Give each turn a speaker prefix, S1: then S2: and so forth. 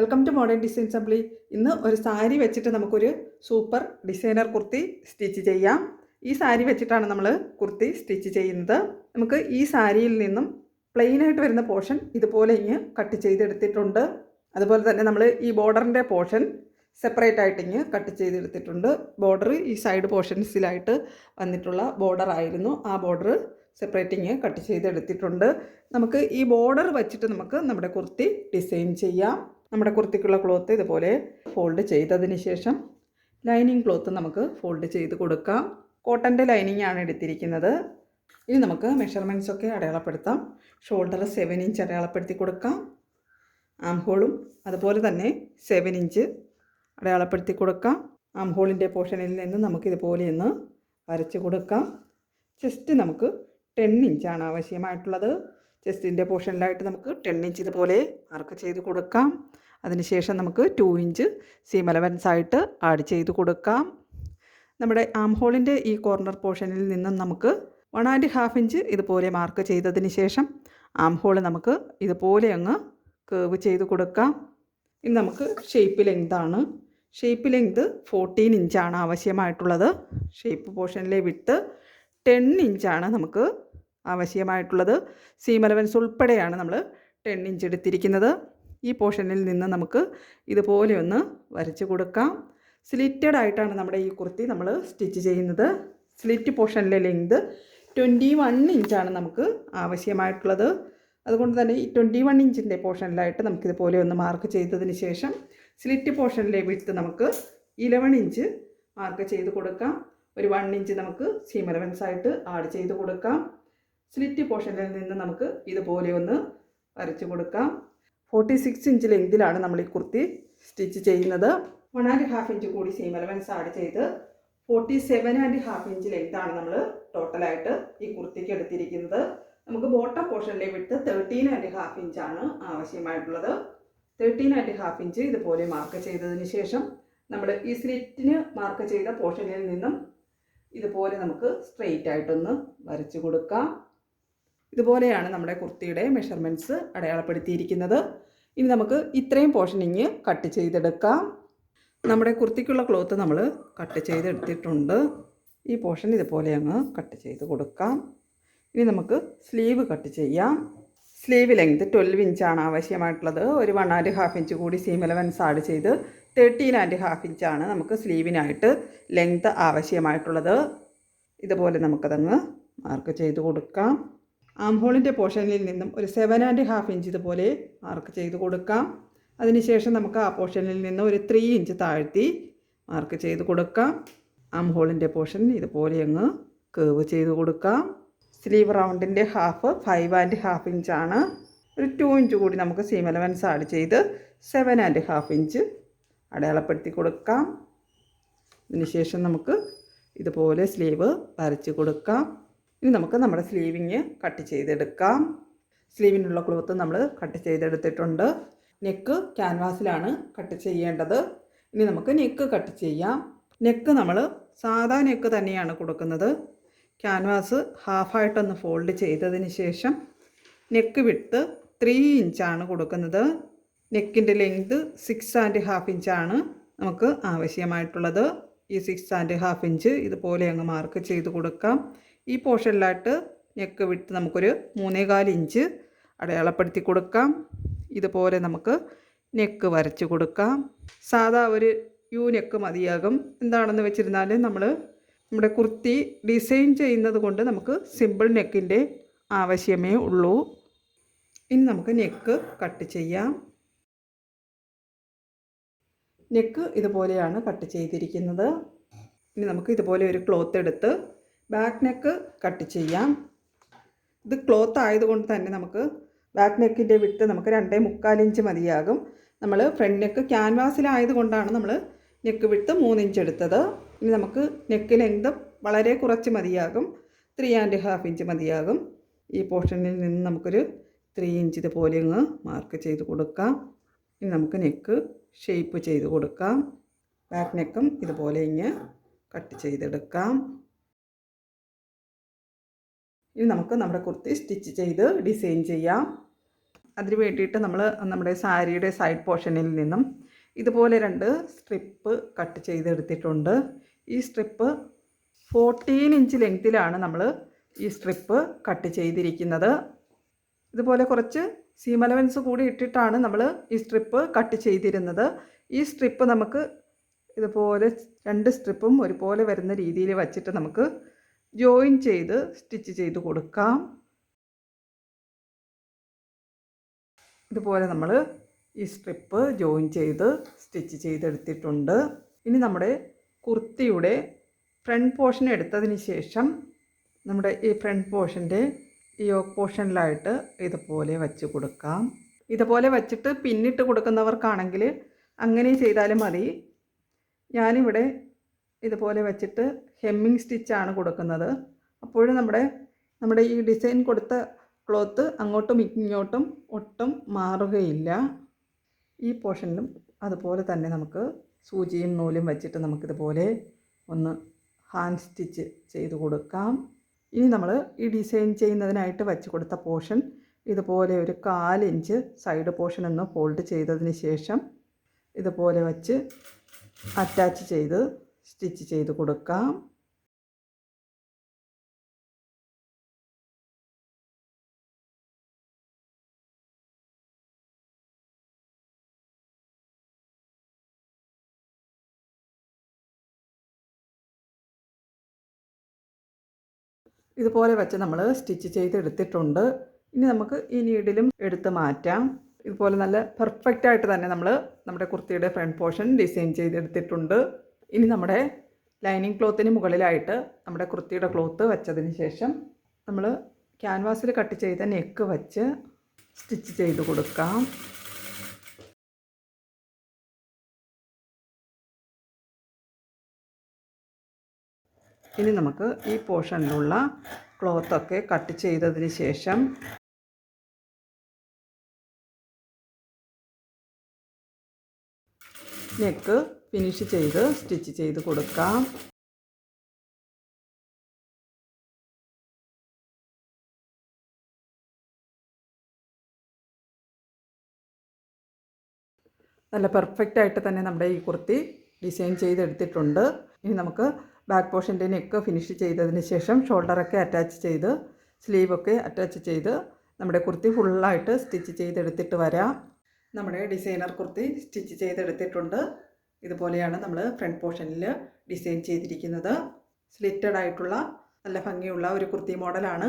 S1: Welcome to modern design assembly ഇന്ന് ഒരു സാരി വെച്ചിട്ട് നമുക്കൊരു സൂപ്പർ ഡിസൈനർ കുർത്തി സ്റ്റിച്ച് ചെയ്യാം. ഈ സാരി വെച്ചിട്ടാണ് നമ്മൾ കുർത്തി സ്റ്റിച്ച് ചെയ്യുന്നത്. നമുക്ക് ഈ സാരിയിൽ നിന്നും പ്ലെയിനായിട്ട് വരുന്ന പോർഷൻ ഇതുപോലെ ഇങ്ങ് കട്ട് ചെയ്തെടുത്തിട്ടുണ്ട്. അതുപോലെ തന്നെ നമ്മൾ ഈ ബോർഡറിന്റെ പോർഷൻ സെപ്പറേറ്റ് ആയിട്ട് ഇങ്ങ് കട്ട് ചെയ്തെടുത്തിട്ടുണ്ട്. ബോർഡർ ഈ സൈഡ് പോർഷൻസിലായിട്ട് വന്നിട്ടുള്ള ബോർഡർ ആയിരുന്നു. ആ ബോർഡർ സെപ്പറേറ്റ് ഇങ്ങ് കട്ട് ചെയ്തെടുത്തിട്ടുണ്ട്. നമുക്ക് ഈ ബോർഡർ വച്ചിട്ട് നമുക്ക് നമ്മുടെ കുർത്തി ഡിസൈൻ ചെയ്യാം. നമ്മുടെ കുർത്തിക്കുള്ള ക്ലോത്ത് ഇതുപോലെ ഫോൾഡ് ചെയ്തതിന് ശേഷം ലൈനിങ് ക്ലോത്ത് നമുക്ക് ഫോൾഡ് ചെയ്ത് കൊടുക്കാം. കോട്ടന്റെ ലൈനിങ് ആണ് എടുത്തിരിക്കുന്നത്. ഇനി നമുക്ക് മെഷർമെന്റ്സ് ഒക്കെ അടയാളപ്പെടുത്താം. ഷോൾഡർ സെവൻ ഇഞ്ച് അടയാളപ്പെടുത്തി കൊടുക്കാം. ആം ഹോളും അതുപോലെ തന്നെ സെവൻ ഇഞ്ച് അടയാളപ്പെടുത്തി കൊടുക്കാം. ആം ഹോളിന്റെ പോർഷനിൽ നിന്ന് നമുക്ക് ഇതുപോലെ ഒന്ന് വരച്ച് കൊടുക്കാം. ചെസ്റ്റ് നമുക്ക് ടെൻ ഇഞ്ചാണ് ആവശ്യമായിട്ടുള്ളത്. ചെസ്റ്റിന്റെ പോർഷനിലായിട്ട് നമുക്ക് ടെൻ ഇഞ്ച് ഇതുപോലെ മാർക്ക് ചെയ്ത് കൊടുക്കാം. അതിനുശേഷം നമുക്ക് ടു ഇഞ്ച് സീം അലവൻസ് ആയിട്ട് ആഡ് ചെയ്ത് കൊടുക്കാം. നമ്മുടെ ആം ഹോളിന്റെ ഈ കോർണർ പോർഷനിൽ നിന്നും നമുക്ക് വൺ ആൻഡ് ഹാഫ് ഇഞ്ച് ഇതുപോലെ മാർക്ക് ചെയ്തതിന് ശേഷം ആം ഹോൾ നമുക്ക് ഇതുപോലെ അങ്ങ് കേവ് ചെയ്ത് കൊടുക്കാം. ഇനി നമുക്ക് ഷേപ്പ് ലെങ്താണ് ഷേപ്പ് ലെങ്ത് ഫോർട്ടീൻ ഇഞ്ചാണ് ആവശ്യമായിട്ടുള്ളത്. ഷേപ്പ് പോർഷനിലെ വിട്ട് ടെൻ ഇഞ്ചാണ് നമുക്ക് ആവശ്യമായിട്ടുള്ളത്. സീം അലവൻസ് ഉൾപ്പെടെയാണ് നമ്മൾ ടെൻ ഇഞ്ച് എടുത്തിരിക്കുന്നത്. ഈ പോർഷനിൽ നിന്ന് നമുക്ക് ഇതുപോലെ ഒന്ന് വരച്ച് കൊടുക്കാം. സ്ലിറ്റഡ് ആയിട്ടാണ് നമ്മുടെ ഈ കുർത്തി നമ്മൾ സ്റ്റിച്ച് ചെയ്യുന്നത്. സ്ലിറ്റ് പോർഷനിലെ ലെങ്ത് ട്വന്റി വൺ ഇഞ്ചാണ് നമുക്ക് ആവശ്യമായിട്ടുള്ളത്. അതുകൊണ്ട് തന്നെ ഈ ട്വന്റി വൺ ഇഞ്ചിന്റെ പോർഷനിലായിട്ട് നമുക്കിതുപോലെ ഒന്ന് മാർക്ക് ചെയ്തതിന് ശേഷം സ്ലിറ്റ് പോർഷനിലെ വിട്ട് നമുക്ക് ഇലവൺ ഇഞ്ച് മാർക്ക് ചെയ്ത് കൊടുക്കാം. ഒരു വൺ ഇഞ്ച് നമുക്ക് സീം ആയിട്ട് ആഡ് ചെയ്ത് കൊടുക്കാം. സ്ലിറ്റ് പോർഷനിൽ നിന്ന് നമുക്ക് ഇതുപോലെ ഒന്ന് വരച്ച് കൊടുക്കാം. ഫോർട്ടി സിക്സ് ഇഞ്ച് ലെങ്തിലാണ് നമ്മൾ ഈ കുർത്തി സ്റ്റിച്ച് ചെയ്യുന്നത്. വൺ ആൻഡ് ഹാഫ് ഇഞ്ച് കൂടി സെയിം അലവൻസ് ആഡ് ചെയ്ത് forty seven and half inch ലെങ്താണ് നമ്മൾ ടോട്ടലായിട്ട് ഈ കുർത്തിക്ക് എടുത്തിരിക്കുന്നത്. നമുക്ക് ബോട്ടം പോർഷനിലെ വിട്ട് തേർട്ടീൻ ആൻഡ് ഹാഫ് ഇഞ്ചാണ് ആവശ്യമായിട്ടുള്ളത്. തേർട്ടീൻ ആൻഡ് ഹാഫ് ഇഞ്ച് ഇതുപോലെ മാർക്ക് ചെയ്തതിന് ശേഷം നമ്മൾ ഈ സ്ലിറ്റിന് മാർക്ക് ചെയ്ത പോർഷനിൽ നിന്നും ഇതുപോലെ നമുക്ക് സ്ട്രെയിറ്റ് ആയിട്ടൊന്ന് വരച്ചു കൊടുക്കാം. ഇതുപോലെയാണ് നമ്മുടെ കുർത്തിയുടെ മെഷർമെന്റ്സ് അടയാളപ്പെടുത്തിയിരിക്കുന്നത്. ഇനി നമുക്ക് ഇത്രയും പോർഷനിങ് കട്ട് ചെയ്തെടുക്കാം. നമ്മുടെ കുർത്തിക്കുള്ള ക്ലോത്ത് നമ്മൾ കട്ട് ചെയ്തെടുത്തിട്ടുണ്ട്. ഈ പോർഷൻ ഇതുപോലെ അങ്ങ് കട്ട് ചെയ്ത് കൊടുക്കാം. ഇനി നമുക്ക് സ്ലീവ് കട്ട് ചെയ്യാം. സ്ലീവ് ലെങ്ത് ട്വൽവ് ഇഞ്ചാണ് ആവശ്യമായിട്ടുള്ളത്. ഒരു വൺ ആൻഡ് ഹാഫ് ഇഞ്ച് കൂടി സീം ഇലവൻസ് ആഡ് ചെയ്ത് തേർട്ടീൻ ആൻഡ് ഹാഫ് ഇഞ്ചാണ് നമുക്ക് സ്ലീവിനായിട്ട് ലെങ്ത് ആവശ്യമായിട്ടുള്ളത്. ഇതുപോലെ നമുക്കതങ്ങ് മാർക്ക് ചെയ്ത് കൊടുക്കാം. ആം ഹോളിന്റെ പോർഷനിൽ നിന്നും ഒരു സെവൻ ആൻഡ് ഹാഫ് ഇഞ്ച് ഇതുപോലെ മാർക്ക് ചെയ്ത് കൊടുക്കാം. അതിനുശേഷം നമുക്ക് ആ പോർഷനിൽ നിന്ന് ഒരു ത്രീ ഇഞ്ച് താഴ്ത്തി മാർക്ക് ചെയ്ത് കൊടുക്കാം. ആം ഹോളിന്റെ പോർഷൻ ഇതുപോലെ അങ്ങ് കേവ് ചെയ്ത് കൊടുക്കാം. സ്ലീവ് റൗണ്ടിന്റെ ഹാഫ് ഫൈവ് ആൻഡ് ഹാഫ് ഇഞ്ചാണ് ഒരു ടു ഇഞ്ച് കൂടി നമുക്ക് സീം അലവൻസ് ആഡ് ചെയ്ത് സെവൻ ആൻഡ് ഹാഫ് ഇഞ്ച് അടയാളപ്പെടുത്തി കൊടുക്കാം. അതിനുശേഷം നമുക്ക് ഇതുപോലെ സ്ലീവ് വരച്ച് കൊടുക്കാം. ഇനി നമുക്ക് നമ്മുടെ സ്ലീവിങ് കട്ട് ചെയ്തെടുക്കാം. സ്ലീവിനുള്ള ക്ലോത്ത് നമ്മൾ കട്ട് ചെയ്തെടുത്തിട്ടുണ്ട്. നെക്ക് ക്യാൻവാസിലാണ് കട്ട് ചെയ്യേണ്ടത്. ഇനി നമുക്ക് നെക്ക് കട്ട് ചെയ്യാം. നെക്ക് നമ്മൾ സാധാ നെക്ക് തന്നെയാണ് കൊടുക്കുന്നത്. ക്യാൻവാസ് ഹാഫായിട്ടൊന്ന് ഫോൾഡ് ചെയ്തതിന് ശേഷം നെക്ക് വിട്ട് ത്രീ ഇഞ്ചാണ് കൊടുക്കുന്നത്. നെക്കിന്റെ ലെങ്ത് സിക്സ് ആൻഡ് ഹാഫ് ഇഞ്ചാണ് നമുക്ക് ആവശ്യമായിട്ടുള്ളത്. ഈ സിക്സ് ആൻഡ് ഹാഫ് ഇഞ്ച് ഇതുപോലെ അങ്ങ് മാർക്ക് ചെയ്ത് കൊടുക്കാം. ഈ പോർഷനിലായിട്ട് നെക്ക് വിട്ട് നമുക്കൊരു മൂന്നേകാൽ ഇഞ്ച് അടയാളപ്പെടുത്തി കൊടുക്കാം. ഇതുപോലെ നമുക്ക് നെക്ക് വരച്ച് കൊടുക്കാം. സാധാ ഒരു യു നെക്ക് മതിയാകും. എന്താണെന്ന് വെച്ചിരുന്നാൽ നമ്മൾ നമ്മുടെ കുർത്തി ഡിസൈൻ ചെയ്യുന്നത് കൊണ്ട് നമുക്ക് സിമ്പിൾ നെക്കിന്റെ ആവശ്യമേ ഉള്ളൂ. ഇനി നമുക്ക് നെക്ക് കട്ട് ചെയ്യാം. നെക്ക് ഇതുപോലെയാണ് കട്ട് ചെയ്തിരിക്കുന്നത്. ഇനി നമുക്ക് ഇതുപോലെ ഒരു ക്ലോത്ത് എടുത്ത് ബാക്ക് നെക്ക് കട്ട് ചെയ്യാം. ഇത് ക്ലോത്ത് ആയതുകൊണ്ട് തന്നെ നമുക്ക് ബാക്ക് നെക്കിന്റെ വിട്ട് നമുക്ക് രണ്ടേ മുക്കാലിഞ്ച് മതിയാകും. നമ്മൾ ഫ്രണ്ട് നെക്ക് ക്യാൻവാസിലായതുകൊണ്ടാണ് നമ്മൾ നെക്ക് വിട്ട് മൂന്നിഞ്ച് എടുത്തത്. ഇനി നമുക്ക് നെക്ക് ലെങ്ത് വളരെ കുറച്ച് മതിയാകും. ത്രീ ആൻഡ് ഹാഫ് ഇഞ്ച് മതിയാകും. ഈ പോർഷനിൽ നിന്ന് നമുക്കൊരു ത്രീ ഇഞ്ച് ഇതുപോലെ അങ്ങ് മാർക്ക് ചെയ്ത് കൊടുക്കാം. ഇനി നമുക്ക് നെക്ക് ഷേപ്പ് ചെയ്ത് കൊടുക്കാം. ബാക്ക് നെക്കും ഇതുപോലെ ഇങ്ങ് കട്ട് ചെയ്തെടുക്കാം. ഇനി നമുക്ക് നമ്മുടെ കുർത്തി സ്റ്റിച്ച് ചെയ്ത് ഡിസൈൻ ചെയ്യാം. അതിന് വേണ്ടിയിട്ട് നമ്മൾ നമ്മുടെ സാരിയുടെ സൈഡ് പോർഷനിൽ നിന്നും ഇതുപോലെ രണ്ട് സ്ട്രിപ്പ് കട്ട് ചെയ്തെടുത്തിട്ടുണ്ട്. ഈ സ്ട്രിപ്പ് ഫോർട്ടീൻ ഇഞ്ച് ലെങ്ത്തിലാണ് നമ്മൾ ഈ സ്ട്രിപ്പ് കട്ട് ചെയ്തിരിക്കുന്നത്. ഇതുപോലെ കുറച്ച് സീം അലവൻസ് കൂടി ഇട്ടിട്ടാണ് നമ്മൾ ഈ സ്ട്രിപ്പ് കട്ട് ചെയ്തിരുന്നത്. ഈ സ്ട്രിപ്പ് നമുക്ക് ഇതുപോലെ രണ്ട് സ്ട്രിപ്പും ഒരുപോലെ വരുന്ന രീതിയിൽ വച്ചിട്ട് നമുക്ക് ജോയിൻ ചെയ്ത് സ്റ്റിച്ച് ചെയ്ത് കൊടുക്കാം. ഇതുപോലെ നമ്മൾ ഈ സ്ട്രിപ്പ് ജോയിൻ ചെയ്ത് സ്റ്റിച്ച് ചെയ്തെടുത്തിട്ടുണ്ട്. ഇനി നമ്മുടെ കുർത്തിയുടെ ഫ്രണ്ട് പോർഷൻ എടുത്തതിന് ശേഷം നമ്മുടെ ഈ ഫ്രണ്ട് പോർഷന്റെ ഈ യോക്ക് പോർഷനിലായിട്ട് ഇതുപോലെ വച്ച് കൊടുക്കാം. ഇതുപോലെ വച്ചിട്ട് പിന്നിട്ട് കൊടുക്കുന്നവർക്കാണെങ്കിൽ അങ്ങനെ ചെയ്താലും മതി. ഞാനിവിടെ ഇതുപോലെ വെച്ചിട്ട് ഹെമ്മിങ് സ്റ്റിച്ചാണ് കൊടുക്കുന്നത്. അപ്പോഴും നമ്മുടെ നമ്മുടെ ഈ ഡിസൈൻ കൊടുത്ത ക്ലോത്ത് അങ്ങോട്ടും ഇങ്ങോട്ടും ഒട്ടും മാറുകയില്ല. ഈ പോർഷനിലും അതുപോലെ തന്നെ നമുക്ക് സൂചിയും നൂലും വെച്ചിട്ട് നമുക്കിതുപോലെ ഒന്ന് ഹാൻഡ് സ്റ്റിച്ച് ചെയ്ത് കൊടുക്കാം. ഇനി നമ്മൾ ഈ ഡിസൈൻ ചെയ്യുന്നതിനായിട്ട് വെച്ച് കൊടുത്ത പോർഷൻ ഇതുപോലെ ഒരു കാലിഞ്ച് സൈഡ് പോർഷൻ ഒന്ന് ഫോൾഡ് ചെയ്തതിന് ശേഷം ഇതുപോലെ വച്ച് അറ്റാച്ച് ചെയ്ത് സ്റ്റിച്ച് ചെയ്ത് കൊടുക്കാം. ഇതുപോലെ വെച്ച് നമ്മൾ സ്റ്റിച്ച് ചെയ്ത് എടുത്തിട്ടുണ്ട് ഇനി നമുക്ക് ഈ നീഡിലും എടുത്ത് മാറ്റാം. ഇതുപോലെ നല്ല പെർഫെക്റ്റ് ആയിട്ട് തന്നെ നമ്മൾ നമ്മുടെ കുർത്തിയുടെ ഫ്രണ്ട് പോർഷൻ ഡിസൈൻ ചെയ്തെടുത്തിട്ടുണ്ട്. ഇനി നമ്മുടെ ലൈനിങ് ക്ലോത്തിന് മുകളിലായിട്ട് നമ്മുടെ കുർത്തിയുടെ ക്ലോത്ത് വെച്ചതിന് ശേഷം നമ്മൾ ക്യാൻവാസിൽ കട്ട് ചെയ്ത നെക്ക് വച്ച് സ്റ്റിച്ച് ചെയ്ത് കൊടുക്കാം. ഇനി നമുക്ക് ഈ പോർഷനിലുള്ള ക്ലോത്തൊക്കെ കട്ട് ചെയ്തതിന് ശേഷം നെക്ക് ഫിനിഷ് ചെയ്ത് സ്റ്റിച്ച് ചെയ്ത് കൊടുക്കാം. നല്ല പെർഫെക്റ്റ് ആയിട്ട് തന്നെ നമ്മുടെ ഈ കുർത്തി ഡിസൈൻ ചെയ്തെടുത്തിട്ടുണ്ട്. ഇനി നമുക്ക് ബാക്ക് പോർഷന്റെ നെക്ക് ഫിനിഷ് ചെയ്തതിന് ശേഷം ഷോൾഡറൊക്കെ അറ്റാച്ച് ചെയ്ത് സ്ലീവൊക്കെ അറ്റാച്ച് ചെയ്ത് നമ്മുടെ കുർത്തി ഫുള്ളായിട്ട് സ്റ്റിച്ച് ചെയ്തെടുത്തിട്ട് വരാം. നമ്മുടെ ഡിസൈനർ കുർത്തി സ്റ്റിച്ച് ചെയ്തെടുത്തിട്ടുണ്ട്. ഇതുപോലെയാണ് നമ്മൾ ഫ്രണ്ട് പോർഷനിൽ ഡിസൈൻ ചെയ്തിരിക്കുന്നത്. സ്ലിറ്റഡ് ആയിട്ടുള്ള നല്ല ഭംഗിയുള്ള ഒരു കുർത്തി മോഡലാണ്